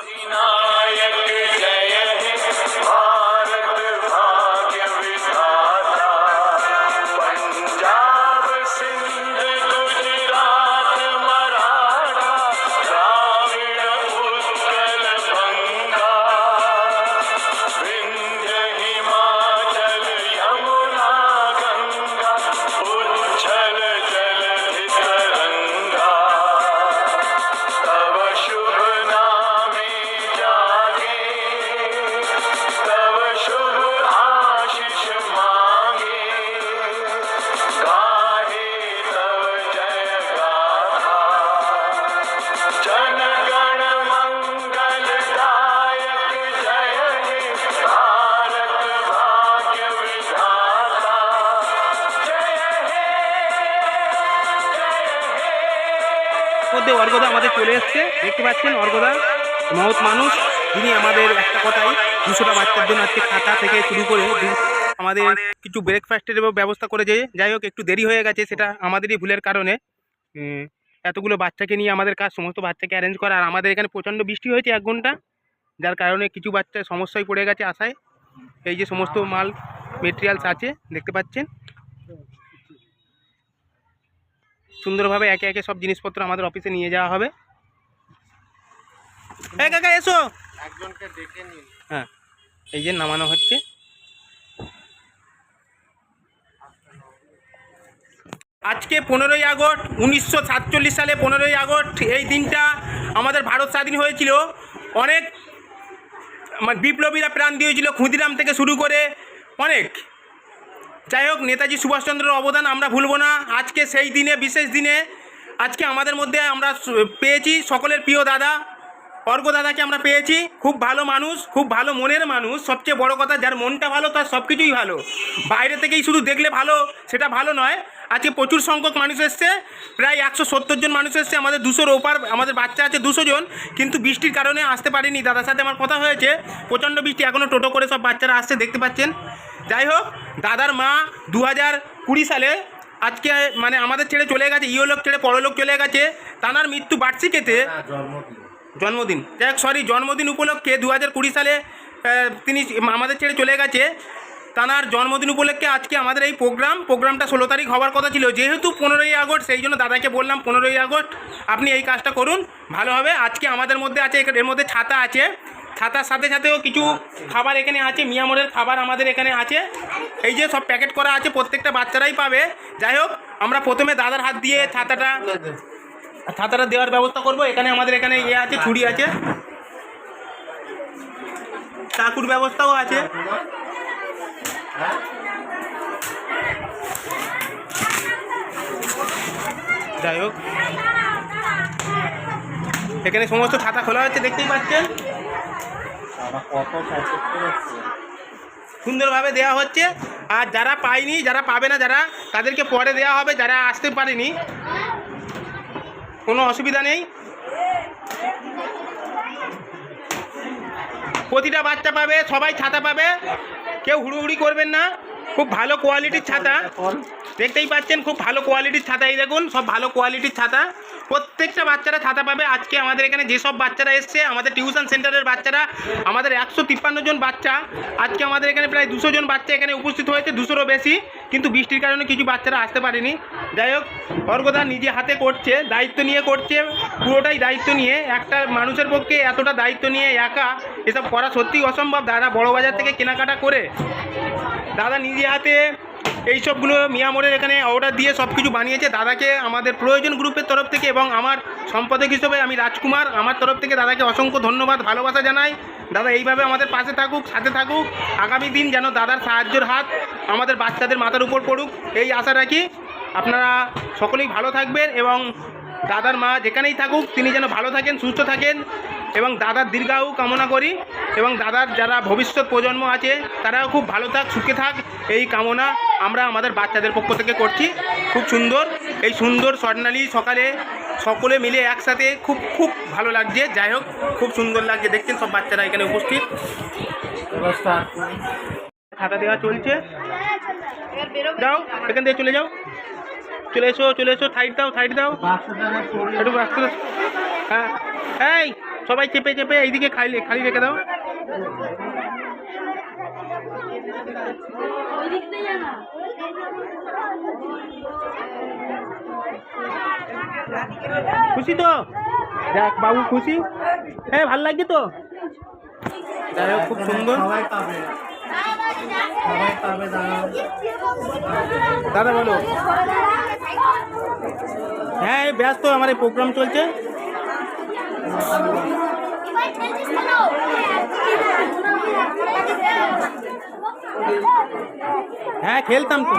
Argentina. মধ্যে অর্গদা আমাদের চলে এসছে। দেখতে পাচ্ছেন অর্গদা মহৎ মানুষ, যিনি আমাদের একটা কথাই, দুশোটা বাচ্চার জন্য আজকে খাতা থেকে শুরু করে আমাদের কিছু ব্রেকফাস্টের ব্যবস্থা করেছে যাই হোক, একটু দেরি হয়ে গেছে, সেটা আমাদেরই ভুলের কারণে। এতগুলো বাচ্চাকে নিয়ে আমাদের কাজ, সমস্ত বাচ্চাকে অ্যারেঞ্জ করা, আর আমাদের এখানে প্রচণ্ড বৃষ্টি হয়েছে এক ঘণ্টা, যার কারণে কিছু বাচ্চা সমস্যায় পড়ে গেছে আশায়। এই যে সমস্ত মাল মেটেরিয়ালস আছে, দেখতে পাচ্ছেন। সুন্দরভাবে একে একে সব জিনিসপত্র আমাদের অফিসে নিয়ে যাওয়া হবে। এই কাকা এসো। একজনকে ডেকে নিন। হ্যাঁ এই যে নামানো হচ্ছে। আজকে পনেরোই আগস্ট উনিশশো সাতচল্লিশ সালে পনেরোই আগস্ট এই দিনটা আমাদের ভারত স্বাধীন হয়েছিল। অনেক মানে বিপ্লবীরা প্রাণ দিয়েছিল ক্ষুদিরাম থেকে শুরু করে অনেক। যাই হোক, নেতাজি সুভাষচন্দ্রের অবদান আমরা ভুলব না। আজকে সেই দিনে, বিশেষ দিনে, আজকে আমাদের মধ্যে আমরা পেয়েছি সকলের প্রিয় দাদা। অর্ঘ দাদাকে আমরা পেয়েছি। খুব ভালো মানুষ, খুব ভালো মনের মানুষ। সবচেয়ে বড় কথা, যার মনটা ভালো, তার সব কিছুই ভালো। বাইরে থেকেই শুধু দেখলে ভালো, সেটা ভালো নয়। আজকে প্রচুর সংখ্যক মানুষ এসছে। প্রায় একশো সত্তর জন মানুষ এসছে। আমাদের দুশোর ওপার, আমাদের বাচ্চা আছে দুশো জন। কিন্তু বৃষ্টির কারণে আসতে পারিনি। দাদার সাথে আমার কথা হয়েছে। প্রচণ্ড বৃষ্টি। এখনও টোটো করে সব বাচ্চারা আসছে, দেখতে পাচ্ছেন। যাই হোক দাদার মা দু হাজার কুড়ি সালে আজকে মানে আমাদের ছেড়ে চলে গেছে, ইহলোক ছেড়ে, পরলোক চলে গেছে। তানার মৃত্যু বার্ষিকীতে জন্মদিন। যাই সরি জন্মদিন উপলক্ষে দু হাজার কুড়ি সালে তিনি আমাদের ছেড়ে চলে গেছে। তানার জন্মদিন উপলক্ষে আজকে আমাদের এই প্রোগ্রাম, প্রোগ্রামটা ষোলো তারিখ হওয়ার কথা ছিল। যেহেতু পনেরোই আগস্ট, সেই জন্য দাদাকে বললাম, পনেরোই আগস্ট আপনি এই কাজটা করুন, ভালো হবে। আজকে আমাদের মধ্যে আছে, এর মধ্যে ছাতা আছে। ছাতার সাথে সাথেও কিছু খাবার এখানে আছে মিয়ামোরের খাবার আমাদের এখানে আছে। এই যে সব প্যাকেট করা আছে, প্রত্যেকটা বাচ্চারাই পাবে। যাই হোক, আমরা প্রথমে দাদার হাত দিয়ে ছাতাটা ছাতাটা দেওয়ার ব্যবস্থা করব। এখানে আমাদের এখানে ইয়ে আছে, ছুরি আছে। চাকুর ব্যবস্থাও আছে। যাই হোক। এখানে সমস্ত ছাতা খোলা হচ্ছে দেখতেই পাচ্ছেন আমরা কত প্যাকেট করেছি সুন্দরভাবে দেওয়া হচ্ছে। আর যারা পায়নি যারা পাবে না যারা তাদেরকে পরে দেওয়া হবে যারা আসতে পারেনি। কোনো অসুবিধা নেই। প্রতিটা বাচ্চা পাবে সবাই ছাতা পাবে। কেউ হুড়ুহুড়ি করবেন না। খুব ভালো কোয়ালিটির ছাতা। দেখতেই পাচ্ছেন খুব ভালো কোয়ালিটির ছাতা। এই দেখুন সব ভালো কোয়ালিটির ছাতা। প্রত্যেকটা বাচ্চারা ছাতা পাবে। আজকে আমাদের এখানে যেসব বাচ্চারা এসছে, আমাদের টিউশন সেন্টারের বাচ্চারা, আমাদের একশো তিপ্পান্ন জন বাচ্চা। আজকে আমাদের এখানে প্রায় দুশো জন বাচ্চা এখানে উপস্থিত হয়েছে, দুশোরও বেশি। কিন্তু বৃষ্টির কারণে কিছু বাচ্চারা আসতে পারেনি। যাই হোক অর্গদা নিজে হাতে করছে, দায়িত্ব নিয়ে করছে, পুরোটাই দায়িত্ব নিয়ে। একটা মানুষের পক্ষে এতটা দায়িত্ব নিয়ে একা এসব করা সত্যিই অসম্ভব। দাদা বড় বাজার থেকে কেনাকাটা করে দাদা নিজে হাতে এই সবগুলো মিয়ামোড়ের এখানে অর্ডার দিয়ে সব কিছু বানিয়েছে। দাদাকে আমাদের প্রয়োজন গ্রুপের তরফ থেকে এবং আমার সম্পাদক হিসেবে আমি রাজকুমার। আমার তরফ থেকে দাদাকে অসংখ্য ধন্যবাদ, ভালোবাসা জানাই। দাদা এইভাবে আমাদের পাশে থাকুক, সাথে থাকুক। আগামী দিন যেন দাদার সাহায্যের হাত আমাদের বাচ্চাদের মাথার উপর পড়ুক। এই আশা রাখি আপনারা সকলেই ভালো থাকবেন এবং দাদার মা যেখানেই থাকুক, তিনি যেন ভালো থাকেন, সুস্থ থাকেন। এবং দাদার দীর্ঘায়ু কামনা করি এবং দাদার যারা ভবিষ্যৎ প্রজন্ম আছে তারাও খুব ভালো থাক সুখে থাক। এই কামনা আমরা আমাদের বাচ্চাদের পক্ষ থেকে করছি। খুব সুন্দর। এই সুন্দর স্বর্ণালী সকালে সকলে মিলে একসাথে খুব খুব ভালো লাগছে। যাই হোক খুব সুন্দর লাগছে। দেখছেন সব বাচ্চারা এখানে উপস্থিত। খাতা দেওয়া চলছে। যাও এখান থেকে চলে যাও। চলে এসো চলে এসো। সাইড দাও সাইড দাও। একটু হ্যাঁ। এই! সবাই চেপে চেপে এইদিকে খালি খালি রেখে দাও। খুশি তো? দেখ, বাবু খুশি? হ্যাঁ ভালো লাগছে তো? খুব সুন্দর। দাদা বলো। হ্যাঁ ব্যস্ত, আমার এই প্রোগ্রাম চলছে। হ্যাঁ খেলতাম তো।